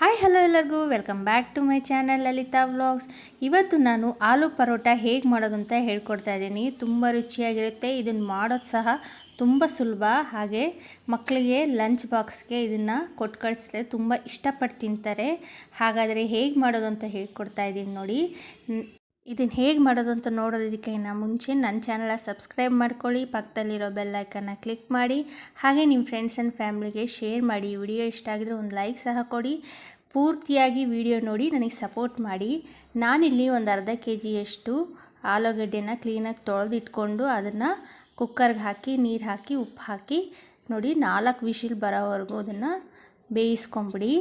Hi hello ಎಲ್ಲರಿಗೂ. Welcome back to my channel Lalitha vlogs ಇವತ್ತು ನಾನು ಆಲೂ ಪರೋಟ ಹೇಗೆ ಮಾಡೋದು ಅಂತ ಹೇಳ್ಕೊಡ್ತಾ ಇದ್ದೀನಿ. ತುಂಬ ರುಚಿಯಾಗಿರುತ್ತೆ. ಇದನ್ನು ಮಾಡೋದು ಸಹ ತುಂಬ ಸುಲಭ. ಹಾಗೆ ಮಕ್ಕಳಿಗೆ ಲಂಚ್ ಬಾಕ್ಸ್ಗೆ ಇದನ್ನು ಕೊಟ್ಟು ಕಳಿಸಿದ್ರೆ ತುಂಬ ಇಷ್ಟಪಟ್ಟು ತಿಂತಾರೆ. ಹಾಗಾದರೆ ಹೇಗೆ ಮಾಡೋದು ಅಂತ ಹೇಳ್ಕೊಡ್ತಾ ಇದ್ದೀನಿ ನೋಡಿ. ಇದನ್ನು ಹೇಗೆ ಮಾಡೋದು ಅಂತ ನೋಡೋದಕ್ಕಿಂತ ಮುಂಚೆ ನನ್ನ ಚಾನಲ ಸಬ್ಸ್ಕ್ರೈಬ್ ಮಾಡ್ಕೊಳ್ಳಿ. ಪಕ್ಕದಲ್ಲಿರೋ ಬೆಲ್ಲೈಕನ್ನ ಕ್ಲಿಕ್ ಮಾಡಿ. ಹಾಗೆ ನಿಮ್ಮ ಫ್ರೆಂಡ್ಸ್ ಆ್ಯಂಡ್ ಫ್ಯಾಮ್ಲಿಗೆ ಶೇರ್ ಮಾಡಿ. ವಿಡಿಯೋ ಇಷ್ಟ ಆಗಿದ್ರೆ ಒಂದು ಲೈಕ್ ಸಹ ಕೊಡಿ. ಪೂರ್ತಿಯಾಗಿ ವಿಡಿಯೋ ನೋಡಿ ನನಗೆ ಸಪೋರ್ಟ್ ಮಾಡಿ. ನಾನಿಲ್ಲಿ ಒಂದು ಅರ್ಧ ಕೆ ಜಿಯಷ್ಟು ಆಲೂಗಡ್ಡೆನ ಕ್ಲೀನಾಗಿ ತೊಳೆದಿಟ್ಕೊಂಡು ಅದನ್ನು ಕುಕ್ಕರ್ಗೆ ಹಾಕಿ, ನೀರು ಹಾಕಿ, ಉಪ್ಪು ಹಾಕಿ ನೋಡಿ ನಾಲ್ಕು ವಿಶಿಲ್ ಬರೋವರೆಗೂ ಅದನ್ನು ಬೇಯಿಸ್ಕೊಂಬಿಡಿ.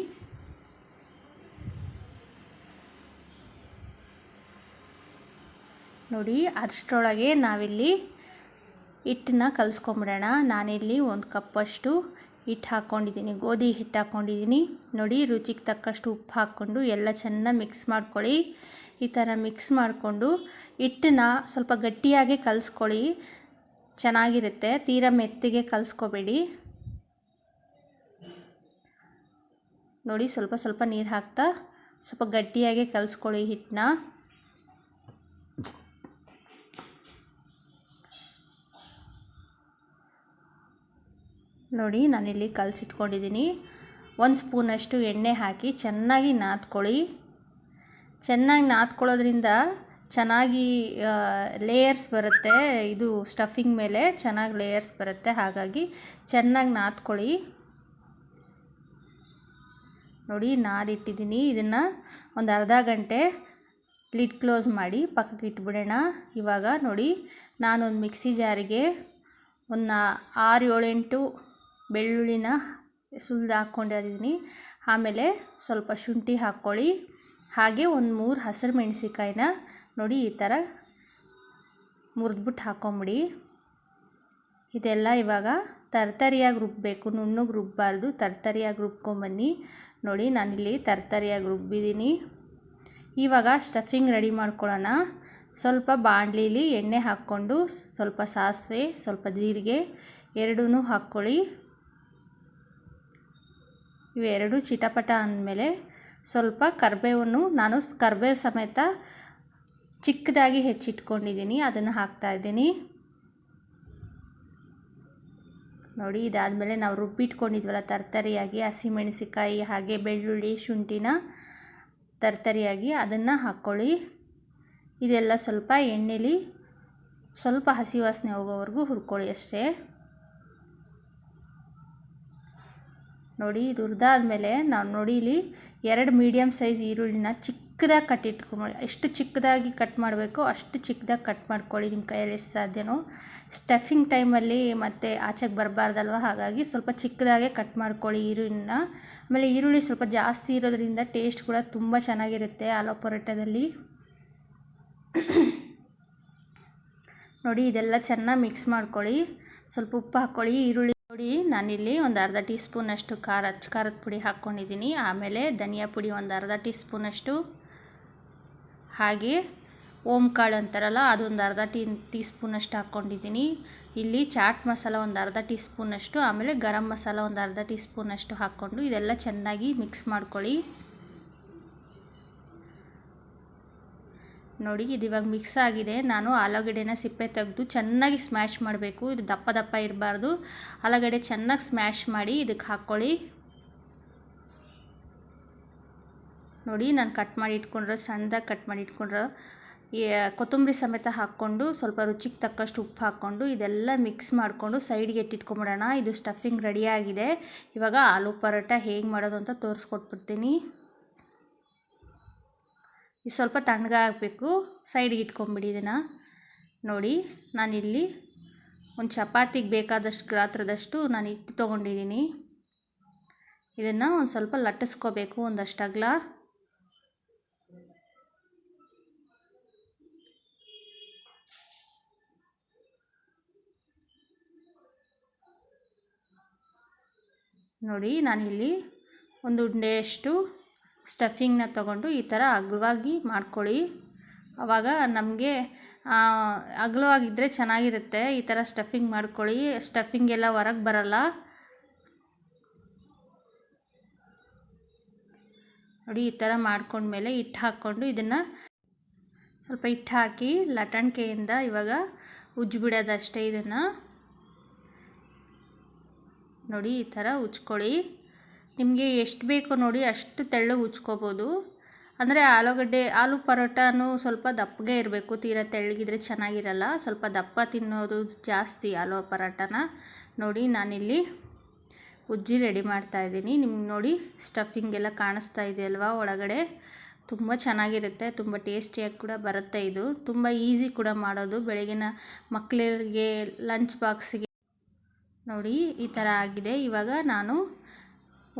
ನೋಡಿ ಅಷ್ಟರೊಳಗೆ ನಾವಿಲ್ಲಿ ಹಿಟ್ಟನ್ನ ಕಲಿಸ್ಕೊಂಬಿಡೋಣ. ನಾನಿಲ್ಲಿ ಒಂದು ಕಪ್ಪಷ್ಟು ಹಿಟ್ಟು ಹಾಕ್ಕೊಂಡಿದ್ದೀನಿ, ಗೋಧಿ ಹಿಟ್ಟು ಹಾಕ್ಕೊಂಡಿದ್ದೀನಿ. ನೋಡಿ, ರುಚಿಗೆ ತಕ್ಕಷ್ಟು ಉಪ್ಪು ಹಾಕ್ಕೊಂಡು ಎಲ್ಲ ಚೆನ್ನಾಗಿ ಮಿಕ್ಸ್ ಮಾಡ್ಕೊಳ್ಳಿ. ಈ ಥರ ಮಿಕ್ಸ್ ಮಾಡಿಕೊಂಡು ಹಿಟ್ಟನ್ನ ಸ್ವಲ್ಪ ಗಟ್ಟಿಯಾಗಿ ಕಲಿಸ್ಕೊಳ್ಳಿ. ಚೆನ್ನಾಗಿರುತ್ತೆ, ತೀರ ಮೆತ್ತಿಗೆ ಕಲಿಸ್ಕೋಬೇಡಿ. ನೋಡಿ, ಸ್ವಲ್ಪ ಸ್ವಲ್ಪ ನೀರು ಹಾಕ್ತಾ ಸ್ವಲ್ಪ ಗಟ್ಟಿಯಾಗಿ ಕಲಿಸ್ಕೊಳ್ಳಿ ಹಿಟ್ಟನ್ನ. ನೋಡಿ, ನಾನಿಲ್ಲಿ ಕಲಸಿಟ್ಕೊಂಡಿದ್ದೀನಿ ಒಂದು ಸ್ಪೂನಷ್ಟು ಎಣ್ಣೆ ಹಾಕಿ ಚೆನ್ನಾಗಿ ನಾದ್ಕೊಳ್ಳಿ. ಚೆನ್ನಾಗಿ ನಾದ್ಕೊಳ್ಳೋದ್ರಿಂದ ಚೆನ್ನಾಗಿ ಲೇಯರ್ಸ್ ಬರುತ್ತೆ. ಇದು ಸ್ಟಫಿಂಗ್ ಮೇಲೆ ಚೆನ್ನಾಗಿ ಲೇಯರ್ಸ್ ಬರುತ್ತೆ. ಹಾಗಾಗಿ ಚೆನ್ನಾಗಿ ನಾದ್ಕೊಳ್ಳಿ. ನೋಡಿ ನಾದಿಟ್ಟಿದ್ದೀನಿ ಇದನ್ನು ಒಂದು ಅರ್ಧ ಗಂಟೆ ಲಿಡ್ ಕ್ಲೋಸ್ ಮಾಡಿ ಪಕ್ಕಕ್ಕೆ ಇಟ್ಬಿಡೋಣ. ಇವಾಗ ನೋಡಿ, ನಾನೊಂದು ಮಿಕ್ಸಿ ಜಾರಿಗೆ ಒಂದು ಆರು ಏಳೆಂಟು ಬೆಳ್ಳುಳ್ಳಿನ ಸುಲಿದು ಹಾಕ್ಕೊಂಡಿದ್ದೀನಿ ಆಮೇಲೆ ಸ್ವಲ್ಪ ಶುಂಠಿ ಹಾಕ್ಕೊಳ್ಳಿ. ಹಾಗೆ ಒಂದು ಮೂರು ಹಸಿರು ಮೆಣಸಿಕಾಯಿನ ನೋಡಿ ಈ ಥರ ಮುರಿದ್ಬಿಟ್ಟು ಹಾಕ್ಕೊಂಬಿಡಿ ಇದೆಲ್ಲ ಇವಾಗ ತರ್ತರಿಯಾಗಿ ರುಬ್ಬಬೇಕು ನುಣ್ಣಗೆ ರುಬ್ಬಬಾರ್ದು ತರ್ತರಿಯಾಗಿ ರುಬ್ಕೊಂಬನ್ನಿ. ನೋಡಿ ನಾನಿಲ್ಲಿ ತರ್ತರಿಯಾಗಿ ರುಬ್ಬಿದ್ದೀನಿ. ಇವಾಗ ಸ್ಟಫಿಂಗ್ ರೆಡಿ ಮಾಡ್ಕೊಳ್ಳೋಣ. ಸ್ವಲ್ಪ ಬಾಣಲೀಲಿ ಎಣ್ಣೆ ಹಾಕ್ಕೊಂಡು ಸ್ವಲ್ಪ ಸಾಸಿವೆ, ಸ್ವಲ್ಪ ಜೀರಿಗೆ ಎರಡೂ ಹಾಕ್ಕೊಳ್ಳಿ. ಇವೆರಡು ಚಿಟಪಟ ಅಂದಮೇಲೆ ಸ್ವಲ್ಪ ಕರಿಬೇವನ್ನು ನಾನು ಕರಿಬೇವು ಸಮೇತ ಚಿಕ್ಕದಾಗಿ ಹೆಚ್ಚಿಟ್ಕೊಂಡಿದ್ದೀನಿ, ಅದನ್ನು ಹಾಕ್ತಾಯಿದ್ದೀನಿ ನೋಡಿ, ಇದಾದಮೇಲೆ ನಾವು ರುಬ್ಬಿಟ್ಕೊಂಡಿದ್ವಲ್ಲ ತರ್ತರಿಯಾಗಿ ಹಸಿಮೆಣಸಿಕಾಯಿ ಹಾಗೆ ಬೆಳ್ಳುಳ್ಳಿ, ಶುಂಠಿನ ತರ್ತರಿಯಾಗಿ ಅದನ್ನು ಹಾಕ್ಕೊಳ್ಳಿ. ಇದೆಲ್ಲ ಸ್ವಲ್ಪ ಎಣ್ಣೆಲಿ ಸ್ವಲ್ಪ ಹಸಿ ವಾಸನೆ ಹೋಗೋವರೆಗೂ ಹುರ್ಕೊಳ್ಳಿ ಅಷ್ಟೇ. ನೋಡಿ, ಇದು ಹುರಿದಾದ್ಮೇಲೆ ನಾವು ನೋಡಿ ಇಲ್ಲಿ ಎರಡು ಮೀಡಿಯಮ್ ಸೈಜ್ ಈರುಳ್ಳಿನ ಚಿಕ್ಕದಾಗಿ ಕಟ್ಟಿಟ್ಕೊಂಡು ಎಷ್ಟು ಚಿಕ್ಕದಾಗಿ ಕಟ್ ಮಾಡಬೇಕು ಅಷ್ಟು ಚಿಕ್ಕದಾಗಿ ಕಟ್ ಮಾಡ್ಕೊಳ್ಳಿ ನಿಮ್ಮ ಕೈಯಲ್ಲಿ ಎಷ್ಟು ಸಾಧ್ಯನೋ. ಸ್ಟಫಿಂಗ್ ಟೈಮಲ್ಲಿ ಮತ್ತು ಆಚೆಗೆ ಬರಬಾರ್ದಲ್ವ? ಹಾಗಾಗಿ ಸ್ವಲ್ಪ ಚಿಕ್ಕದಾಗೆ ಕಟ್ ಮಾಡ್ಕೊಳ್ಳಿ ಈರುಳ್ಳಿನ. ಆಮೇಲೆ ಈರುಳ್ಳಿ ಸ್ವಲ್ಪ ಜಾಸ್ತಿ ಇರೋದ್ರಿಂದ ಟೇಸ್ಟ್ ಕೂಡ ತುಂಬ ಚೆನ್ನಾಗಿರುತ್ತೆ ಆಲೋ ಪರೋಟದಲ್ಲಿ ನೋಡಿ, ಇದೆಲ್ಲ ಚೆನ್ನಾಗಿ ಮಿಕ್ಸ್ ಮಾಡ್ಕೊಳ್ಳಿ. ಸ್ವಲ್ಪ ಉಪ್ಪು ಹಾಕ್ಕೊಳ್ಳಿ ಈರುಳ್ಳಿ ನೋಡಿ, ನಾನಿಲ್ಲಿ ಒಂದು ಅರ್ಧ ಟೀ ಸ್ಪೂನಷ್ಟು ಖಾರ, ಖಾರದ ಪುಡಿ ಹಾಕ್ಕೊಂಡಿದ್ದೀನಿ. ಆಮೇಲೆ ಧನಿಯಾ ಪುಡಿ ಒಂದು ಅರ್ಧ ಟೀ ಸ್ಪೂನಷ್ಟು ಹಾಗೆ ಓಮ್ ಕಾಳು ಅಂತಾರಲ್ಲ, ಅದೊಂದು ಅರ್ಧ ಟೀ ಟೀ ಸ್ಪೂನಷ್ಟು ಹಾಕ್ಕೊಂಡಿದ್ದೀನಿ. ಇಲ್ಲಿ ಚಾಟ್ ಮಸಾಲ ಒಂದು ಅರ್ಧ ಟೀ ಸ್ಪೂನಷ್ಟು ಆಮೇಲೆ ಗರಂ ಮಸಾಲ ಒಂದು ಅರ್ಧ ಟೀ ಸ್ಪೂನಷ್ಟು ಹಾಕ್ಕೊಂಡು ಇದೆಲ್ಲ ಚೆನ್ನಾಗಿ ಮಿಕ್ಸ್ ಮಾಡ್ಕೊಳ್ಳಿ. ನೋಡಿ, ಇದು ಇವಾಗ ಮಿಕ್ಸ್ ಆಗಿದೆ. ನಾನು ಆಲೂಗಡ್ಡೆನ ಸಿಪ್ಪೆ ತೆಗೆದು ಚೆನ್ನಾಗಿ ಸ್ಮ್ಯಾಶ್ ಮಾಡಬೇಕು. ಇದು ದಪ್ಪ ದಪ್ಪ ಇರಬಾರ್ದು. ಆಲೂಗಡ್ಡೆ ಚೆನ್ನಾಗಿ ಸ್ಮ್ಯಾಶ್ ಮಾಡಿ ಇದಕ್ಕೆ ಹಾಕ್ಕೊಳ್ಳಿ. ನೋಡಿ, ನಾನು ಕಟ್ ಮಾಡಿ ಇಟ್ಕೊಂಡ್ರೆ, ಸಣ್ಣದಾಗಿ ಕಟ್ ಮಾಡಿ ಇಟ್ಕೊಂಡ್ರೆ ಕೊತ್ತಂಬರಿ ಸಮೇತ ಹಾಕ್ಕೊಂಡು ಸ್ವಲ್ಪ ರುಚಿಗೆ ತಕ್ಕಷ್ಟು ಉಪ್ಪು ಹಾಕ್ಕೊಂಡು ಇದೆಲ್ಲ ಮಿಕ್ಸ್ ಮಾಡಿಕೊಂಡು ಸೈಡ್ಗೆ ಎತ್ತಿಟ್ಕೊಂಬಿಡೋಣ. ಇದು ಸ್ಟಫಿಂಗ್ ರೆಡಿಯಾಗಿದೆ ಇವಾಗ ಆಲೂ ಪರೋಟ ಹೇಗೆ ಮಾಡೋದು ಅಂತ ತೋರಿಸ್ಕೊಟ್ಬಿಡ್ತೀನಿ. ಇದು ಸ್ವಲ್ಪ ತಣ್ಣಗಾಗಬೇಕು ಸೈಡ್ಗೆ ಇಟ್ಕೊಂಬಿಡಿ ಇದನ್ನು. ನೋಡಿ, ನಾನಿಲ್ಲಿ ಒಂದು ಚಪಾತಿಗೆ ಬೇಕಾದಷ್ಟು ಗಾತ್ರದಷ್ಟು ನಾನು ಹಿಟ್ಟು ತೊಗೊಂಡಿದ್ದೀನಿ ಇದನ್ನು ಒಂದು ಸ್ವಲ್ಪ ಲಟ್ಟಿಸ್ಕೋಬೇಕು ಒಂದಷ್ಟು ಅಗ್ಲ. ನೋಡಿ, ನಾನಿಲ್ಲಿ ಒಂದು ಉಂಡೆಯಷ್ಟು ಸ್ಟಫಿಂಗ್ನ ತಗೊಂಡು ಈ ಥರ ಅಗಲವಾಗಿ ಮಾಡ್ಕೊಳ್ಳಿ. ಆವಾಗ ನಮಗೆ ಅಗಲವಾಗಿದ್ದರೆ ಚೆನ್ನಾಗಿರುತ್ತೆ. ಈ ಥರ ಸ್ಟಫಿಂಗ್ ಮಾಡ್ಕೊಳ್ಳಿ. ಸ್ಟಫಿಂಗ್ ಎಲ್ಲ ಹೊರಗೆ ಬರಲ್ಲ. ನೋಡಿ, ಈ ಥರ ಮಾಡ್ಕೊಂಡ್ಮೇಲೆ ಹಿಟ್ಟು ಹಾಕ್ಕೊಂಡು ಇದನ್ನು ಸ್ವಲ್ಪ ಹಿಟ್ಟು ಹಾಕಿ ಲಟಣಿಕೆಯಿಂದ ಇವಾಗ ಉಜ್ಜಿಬಿಡೋದಷ್ಟೇ ಇದನ್ನು. ನೋಡಿ, ಈ ಥರ ಉಜ್ಕೊಳ್ಳಿ. ನಿಮಗೆ ಎಷ್ಟು ಬೇಕೋ ನೋಡಿ ಅಷ್ಟು ತೆಳ್ಳಗೆ ಉಜ್ಕೋಬೋದು. ಅಂದರೆ ಆಲೂಗಡ್ಡೆ, ಆಲೂ ಪರೋಟನೂ ಸ್ವಲ್ಪ ದಪ್ಪಗೆ ಇರಬೇಕು. ತೀರಾ ತೆಳ್ಳಗಿದ್ರೆ ಚೆನ್ನಾಗಿರಲ್ಲ. ಸ್ವಲ್ಪ ದಪ್ಪ ತಿನ್ನೋದು ಜಾಸ್ತಿ ಆಲೂ ಪರೋಟನ. ನೋಡಿ, ನಾನಿಲ್ಲಿ ಉಜ್ಜಿ ರೆಡಿ ಮಾಡ್ತಾ ಇದ್ದೀನಿ. ನಿಮ್ಗೆ ನೋಡಿ ಸ್ಟಫಿಂಗ್ ಎಲ್ಲ ಕಾಣಿಸ್ತಾ ಇದೆ ಅಲ್ವಾ ಒಳಗಡೆ? ತುಂಬ ಚೆನ್ನಾಗಿರುತ್ತೆ. ತುಂಬ ಟೇಸ್ಟಿಯಾಗಿ ಕೂಡ ಬರುತ್ತೆ ಇದು. ತುಂಬ ಈಸಿ ಕೂಡ ಮಾಡೋದು. ಬೆಳಗಿನ ಮಕ್ಕಳಿಗೆ ಲಂಚ್ ಬಾಕ್ಸಿಗೆ ನೋಡಿ, ಈ ಥರ ಆಗಿದೆ. ಇವಾಗ ನಾನು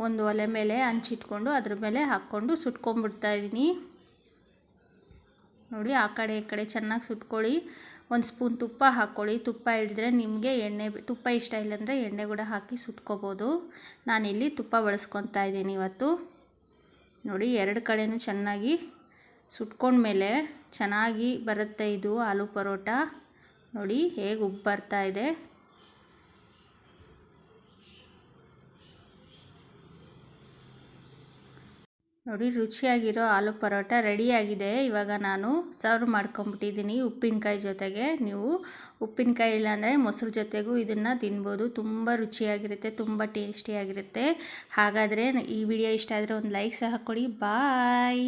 ಒಂದು ಒಲೆ ಮೇಲೆ ಹಂಚಿಟ್ಕೊಂಡು ಅದ್ರ ಮೇಲೆ ಹಾಕ್ಕೊಂಡು ಸುಟ್ಕೊಂಡ್ಬಿಡ್ತಾ ಇದ್ದೀನಿ. ನೋಡಿ, ಆ ಕಡೆ ಈ ಕಡೆ ಚೆನ್ನಾಗಿ ಸುಟ್ಕೊಳ್ಳಿ. ಒಂದು ಸ್ಪೂನ್ ತುಪ್ಪ ಹಾಕ್ಕೊಳ್ಳಿ. ತುಪ್ಪ ಇಲ್ದಿದ್ರೆ ನಿಮಗೆ ಎಣ್ಣೆ, ತುಪ್ಪ ಇಷ್ಟ ಇಲ್ಲಾಂದರೆ ಎಣ್ಣೆ ಕೂಡ ಹಾಕಿ ಸುಟ್ಕೋಬೋದು. ನಾನಿಲ್ಲಿ ತುಪ್ಪ ಬಳಸ್ಕೊತಾ ಇದ್ದೀನಿ ಇವತ್ತು. ನೋಡಿ, ಎರಡು ಕಡೆನೂ ಚೆನ್ನಾಗಿ ಸುಟ್ಕೊಂಡ್ಮೇಲೆ ಚೆನ್ನಾಗಿ ಬರುತ್ತೆ ಇದು ಆಲೂ ಪರೋಟ. ನೋಡಿ, ಹೇಗೆ ಉಬ್ಬು ಬರ್ತಾ ಇದೆ. ನೋಡಿ, ರುಚಿಯಾಗಿರೋ ಆಲೂ ಪರೋಟ ರೆಡಿಯಾಗಿದೆ. ಇವಾಗ ನಾನು ಸರ್ವ್ ಮಾಡ್ಕೊಂಬಿಟ್ಟಿದ್ದೀನಿ ಉಪ್ಪಿನಕಾಯಿ ಜೊತೆಗೆ. ನೀವು ಉಪ್ಪಿನಕಾಯಿ ಇಲ್ಲಾಂದರೆ ಮೊಸರು ಜೊತೆಗೂ ಇದನ್ನು ತಿನ್ಬೋದು. ತುಂಬ ರುಚಿಯಾಗಿರುತ್ತೆ, ತುಂಬ ಟೇಸ್ಟಿಯಾಗಿರುತ್ತೆ. ಹಾಗಾದರೆ ಈ ವಿಡಿಯೋ ಇಷ್ಟ ಆದರೆ ಒಂದು ಲೈಕ್ ಸಹ ಕೊಡಿ. ಬಾಯ್.